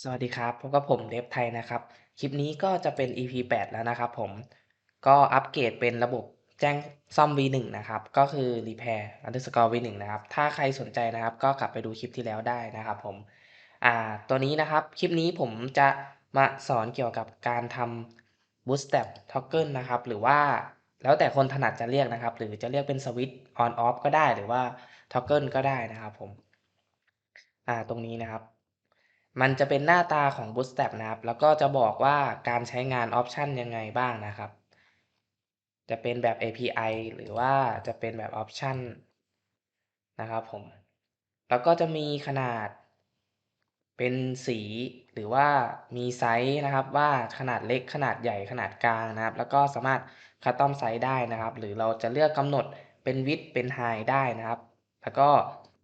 สวัสดีครับพบกับผมเดฟไทยนะครับ คลิปนี้ก็จะเป็น EP 8 แล้วนะครับผมก็อัปเกรดเป็นระบบแจ้งซ่อม V1 นะครับ ก็คือ repair underscore V1 นะครับ ถ้าใครสนใจนะครับก็กลับไปดูคลิปที่แล้วได้นะครับผมอ่าตัวนี้นะครับคลิปนี้ผมจะมาสอนเกี่ยวกับการทำ bootstrap toggle นะครับ หรือว่าแล้วแต่คนถนัดจะเรียกนะครับ หรือจะเรียกเป็นสวิตช์ on off ก็ได้หรือว่า toggle ก็ได้นะครับผมอ่าตรงนี้นะครับ มันจะเป็นหน้าตาของ Bootstrap นะครับ แล้วก็จะบอกว่าการใช้งานออปชันยังไงบ้างนะครับ จะเป็นแบบ API หรือว่าจะเป็นแบบออปชันนะครับผม แล้วก็จะมีขนาดเป็นสีหรือว่ามีไซส์นะครับว่าขนาดเล็กขนาดใหญ่ขนาดกลางนะครับ แล้วก็สามารถคัสตอมไซส์ได้นะครับ หรือเราจะเลือกกำหนดเป็นวิดเป็นไฮได้นะครับ แล้วก็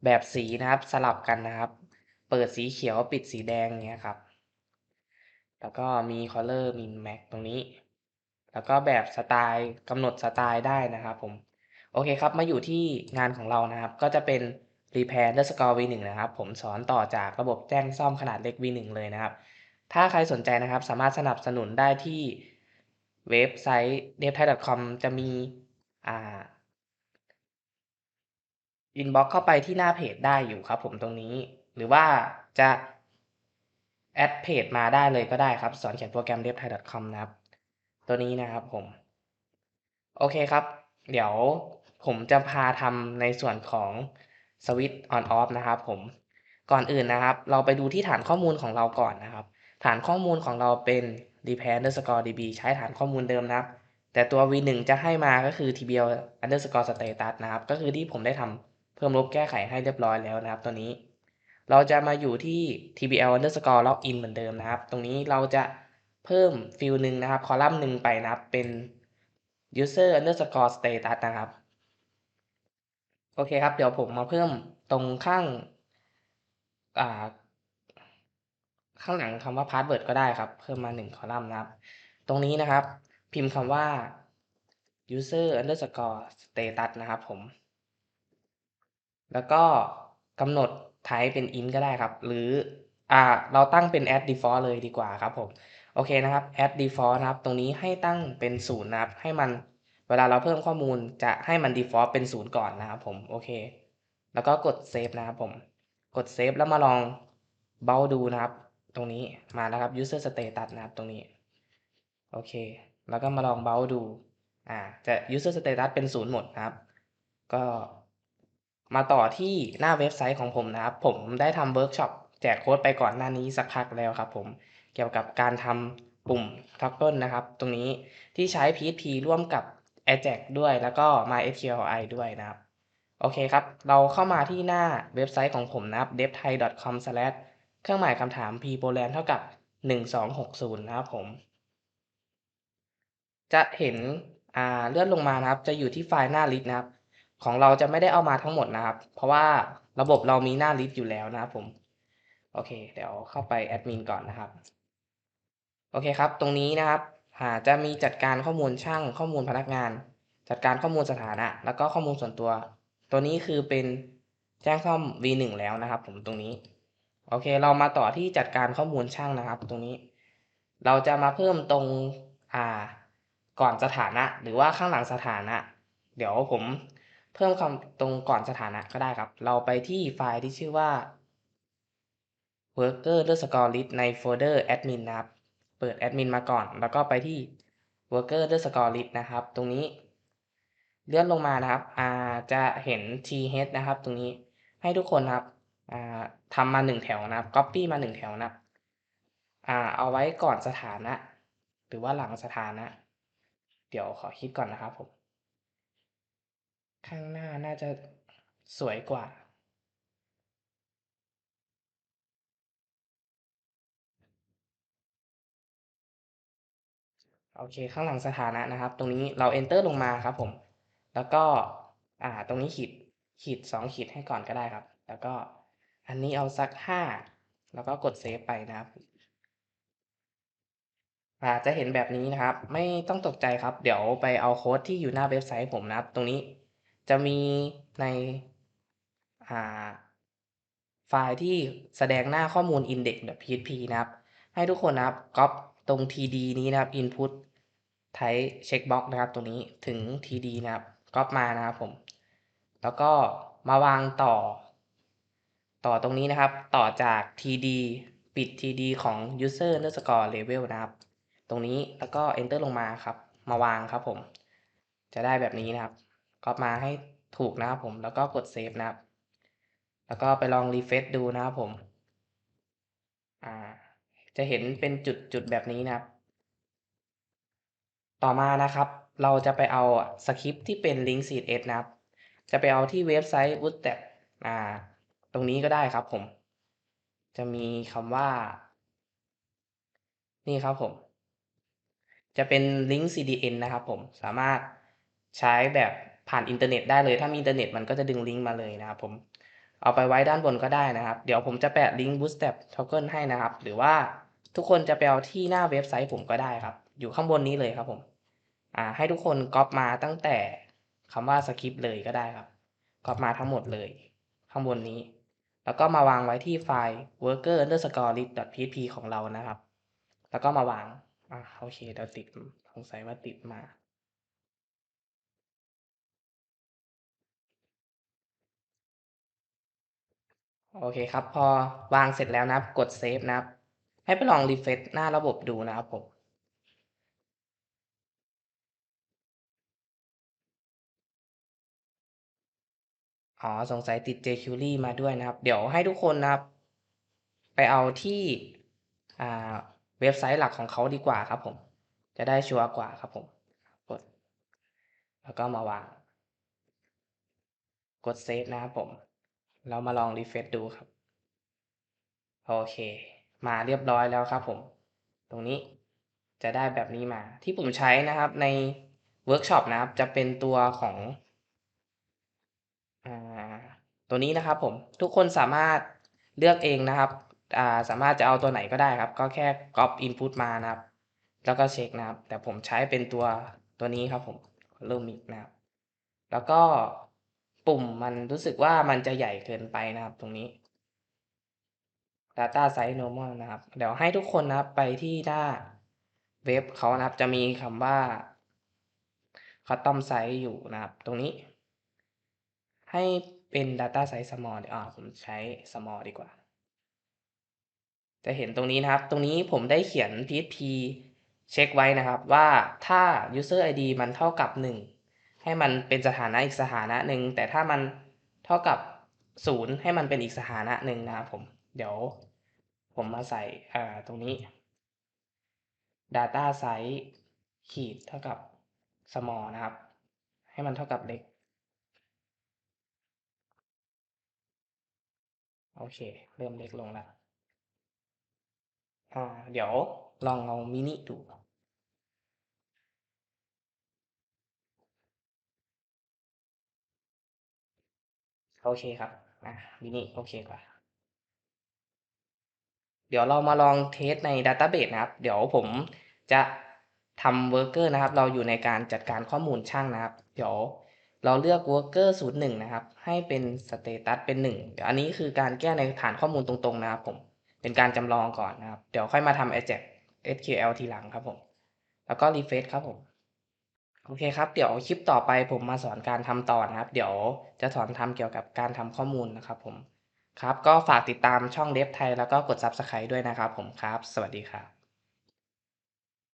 แบบสีนะครับสลับกันนะครับ เปิดสีเขียวปิดสีแดงเนี้ยครับ แล้วก็มี color min max ตรงนี้ แล้วก็แบบสไตล์กำหนดสไตล์ได้นะครับผม โอเคครับ มาอยู่ที่งานของเรานะครับ ก็จะเป็น repair underscore v1 นะครับ ผมสอนต่อจากระบบแจ้งซ่อมขนาดเล็ก v1 เลยนะครับ ถ้าใครสนใจนะครับ สามารถสนับสนุนได้ที่เว็บไซต์ d e v t h a i c o m จะมีอ่า inbox เข้าไปที่หน้าเพจได้อยู่ครับผมตรงนี้ หรือว่าจะแอดเพจมาได้เลยก็ได้ครับ สอนเขียนโปรแกรม d e v t h a i c o m นะครับ ตัวนี้นะครับผม โอเคครับ เดี๋ยวผมจะพาทำในส่วนของสวิตช์ on off นะครับผมก่อนอื่นนะครับ เราไปดูที่ฐานข้อมูลของเราก่อนนะครับ ฐานข้อมูลของเราเป็น repair underscore db ใช้ฐานข้อมูลเดิมนะครับ แต่ตัว v1 จะให้มาก็คือ tbl underscore status นะครับ ก็คือที่ผมได้ทำเพิ่มลบแก้ไขให้เรียบร้อยแล้วนะครับ ตัวนี้ เราจะมาอยู่ที่ tbl underscore login เหมือนเดิมนะครับ ตรงนี้เราจะเพิ่มฟิลหนึ่งนะครับ คอลัมน์หนึ่งไปนะครับ เป็น user underscore status นะครับ โอเคครับ เดี๋ยวผมมาเพิ่มตรงข้างข้างหลังคำว่า password ก็ได้ครับ เพิ่มมาหนึ่งคอลัมน์นะครับ ตรงนี้นะครับ พิมพ์คำว่า user underscore status นะครับผม แล้วก็กำหนด type เป็น int ก็ได้ครับ หรืออ่าเราตั้งเป็น add default เลยดีกว่าครับผมโอเคนะครับ add default นะครับ ตรงนี้ให้ตั้งเป็นศูนย์นะครับ ให้มันเวลาเราเพิ่มข้อมูลจะให้มัน default เป็นศูนย์ก่อนนะครับผมโอเค แล้วก็กด save นะครับผม กด save แล้วมาลองเบาดูนะครับ ตรงนี้มาแล้วครับ user status นะครับตรงนี้โอเค แล้วก็มาลองเบาดูอ่าจะ user status เป็นศูนย์หมดนะครับ ก็ มาต่อที่หน้าเว็บไซต์ของผมนะครับ ผมได้ทำเวิร์กช็อปแจกโค้ดไปก่อนหน้านี้สักพักแล้วครับผมเกี่ยวกับการทำปุ่ม toggle นะครับ ตรงนี้ที่ใช้ PHP ร่วมกับ Ajax ด้วยแล้วก็ MySQLi ด้วยนะครับ โอเคครับ เราเข้ามาที่หน้าเว็บไซต์ของผมนะครับ devthai.com/ เครื่องหมายคำถาม p p o l a n เท่ากับ 1260 นะครับผม จะเห็นเลื่อนลงมานะครับ จะอยู่ที่ไฟล์หน้า list นะครับ ของเราจะไม่ได้เอามาทั้งหมดนะครับ เพราะว่าระบบเรามีหน้า list อยู่แล้วนะครับผม โอเค เดี๋ยวเข้าไปแอดมินก่อนนะครับ โอเคครับ ตรงนี้นะครับหาจะมีจัดการข้อมูลช่างข้อมูลพนักงาน จัดการข้อมูลสถานะ แล้วก็ข้อมูลส่วนตัว ตัวนี้คือเป็นแจ้งซ่อม v1 แล้วนะครับ ผมตรงนี้ โอเค เรามาต่อที่จัดการข้อมูลช่างนะครับ ตรงนี้ เราจะมาเพิ่มตรงอ่าก่อนสถานะ หรือว่าข้างหลังสถานะ เดี๋ยวผม เพิ่มคำตรงก่อนสถานะก็ได้ครับ เราไปที่ไฟล์ที่ชื่อว่า worker underscore list ในโฟลเดอร์ admin นะครับ เปิด admin มาก่อน แล้วก็ไปที่ worker underscore list นะครับ ตรงนี้ เลื่อนลงมานะครับอ่าจะเห็น th นะครับ ตรงนี้ให้ทุกคนนะครับอ่าทำมาหนึ่งแถวนะครับ copy มาหนึ่งแถวนะครับอ่าเอาไว้ก่อนสถานะ หรือว่าหลังสถานะ เดี๋ยวขอคิดก่อนนะครับผม ข้างหน้าน่าจะสวยกว่า โอเคข้างหลังสถานะนะครับ ตรงนี้เรา enter ลงมาครับผม แล้วก็อ่าตรงนี้ขีดขีดสองขีดให้ก่อนก็ได้ครับ แล้วก็อันนี้เอาสักห้าแล้วก็กดเซฟไปนะครับอาจะเห็นแบบนี้นะครับ ไม่ต้องตกใจครับ เดี๋ยวไปเอาโค้ดที่อยู่หน้าเว็บไซต์ผมนะครับ ตรงนี้ จะมีในไฟล์ที่แสดงหน้าข้อมูล index.php นะครับ ให้ทุกคนนะครับก๊อปตรง td นี้นะครับ input type checkbox นะครับ ตรงนี้ถึง td นะครับก๊อปมานะครับผม แล้วก็มาวางต่อ ต่อตรงนี้นะครับ ต่อจาก td ปิด td ของ user underscore level นะครับ ตรงนี้แล้วก็ enter ลงมาครับ มาวางครับผม จะได้แบบนี้นะครับ ก๊อปมาให้ถูกนะครับผมแล้วก็กด save นะครับ แล้วก็ไปลอง refresh ดูนะครับผมอ่าจะเห็นเป็นจุดจุดแบบนี้นะครับ ต่อมานะครับ เราจะไปเอาสคริปที่เป็น link css นะครับ จะไปเอาที่เว็บไซต์ bootstrap อ่า ตรงนี้ก็ได้ครับผม จะมีคำว่า นี่ครับผม จะเป็น link CDN นะครับผม สามารถใช้แบบ ผ่านอินเทอร์เน็ตได้เลย ถ้ามีอินเทอร์เน็ตมันก็จะดึงลิงก์มาเลยนะครับผมเอาไปไว้ด้านบนก็ได้นะครับ เดี๋ยวผมจะแปะลิงก์ Bootstrap Token ให้นะครับ หรือว่าทุกคนจะไปเอาที่หน้าเว็บไซต์ผมก็ได้ครับ อยู่ข้างบนนี้เลยครับผมอ่าให้ทุกคนก๊อปมาตั้งแต่คำว่าสคริปต์เลยก็ได้ครับก๊อปมาทั้งหมดเลย ข้างบนนี้ แล้วก็มาวางไว้ที่ไฟล์ worker underscore list php ของเรานะครับ แล้วก็มาวางอ่าโอเคเดี๋ยวติดสงสัยว่าติดมา โอเคครับ พอวางเสร็จแล้วนะครับ กดเซฟนะครับ ให้ไปลองรีเฟรชหน้าระบบดูนะครับผมอ๋อสงสัยติด jQuery มาด้วยนะครับ เดี๋ยวให้ทุกคนนะครับ ไปเอาที่อ่าเว็บไซต์หลักของเขาดีกว่าครับผม จะได้ชัวร์กว่าครับผมกดแล้วก็มาวาง กดเซฟนะครับผม เรามาลองรีเฟรชดูครับ โอเค มาเรียบร้อยแล้วครับผม ตรงนี้จะได้แบบนี้มาที่ผมใช้นะครับในเวิร์กช็อปนะครับ จะเป็นตัวของอตัวนี้นะครับผมทุกคนสามารถเลือกเองนะครับาสามารถจะเอาตัวไหนก็ได้ครับ ก็แค่ copy input มานะครับ แล้วก็เช็คนะครับ แต่ผมใช้เป็นตัวตัวนี้ครับผมเริ่มมิกนะครับ แล้วก็ ปุ่มมันรู้สึกว่ามันจะใหญ่เกินไปนะครับตรงนี้ data size normal นะครับ เดี๋ยวให้ทุกคนนะครับไปที่หน้าเว็บเขานะครับจะมีคำว่า custom size อยู่นะครับ ตรงนี้ ให้เป็น data size small อ่าผมใช้ small ดีกว่า จะเห็นตรงนี้นะครับ ตรงนี้ผมได้เขียน php เช็คไว้นะครับว่าถ้า user id มันเท่ากับ 1 ให้มันเป็นสถานะอีกสถานะหนึ่งแต่ถ้ามันเท่ากับ0ให้มันเป็นอีกสถานะหนึ่งนะครับผม เดี๋ยวผมมาใส่อ่าตรงนี้ data size ขีดเท่ากับ small นะครับ ให้มันเท่ากับเล็ก โอเค เริ่มเล็กลงแล้วอ่าเดี๋ยวลองเอามินิดู โอเคครับอ่ามินิโอเคกว่า เดี๋ยวเรามาลองเทสใน Database นะครับ เดี๋ยวผมจะทำ Worker นะครับ เราอยู่ในการจัดการข้อมูลช่างนะครับ เดี๋ยวเราเลือก Worker 01 นะครับ ให้เป็น Status เป็น1เดี๋ยวอันนี้คือการแก้ในฐานข้อมูลตรงๆนะครับผม เป็นการจำลองก่อนนะครับ เดี๋ยวค่อยมาทำ Ajax SQL ทีหลังครับผม แล้วก็ Refresh ครับผม โอเคครับ เดี๋ยวคลิปต่อไปผมมาสอนการทำต่อนะครับ เดี๋ยวจะสอนทำเกี่ยวกับการทำข้อมูลนะครับผมครับ ก็ฝากติดตามช่องเดฟไทยแล้วก็กด Subscribe ด้วยนะครับผมครับ สวัสดีครับ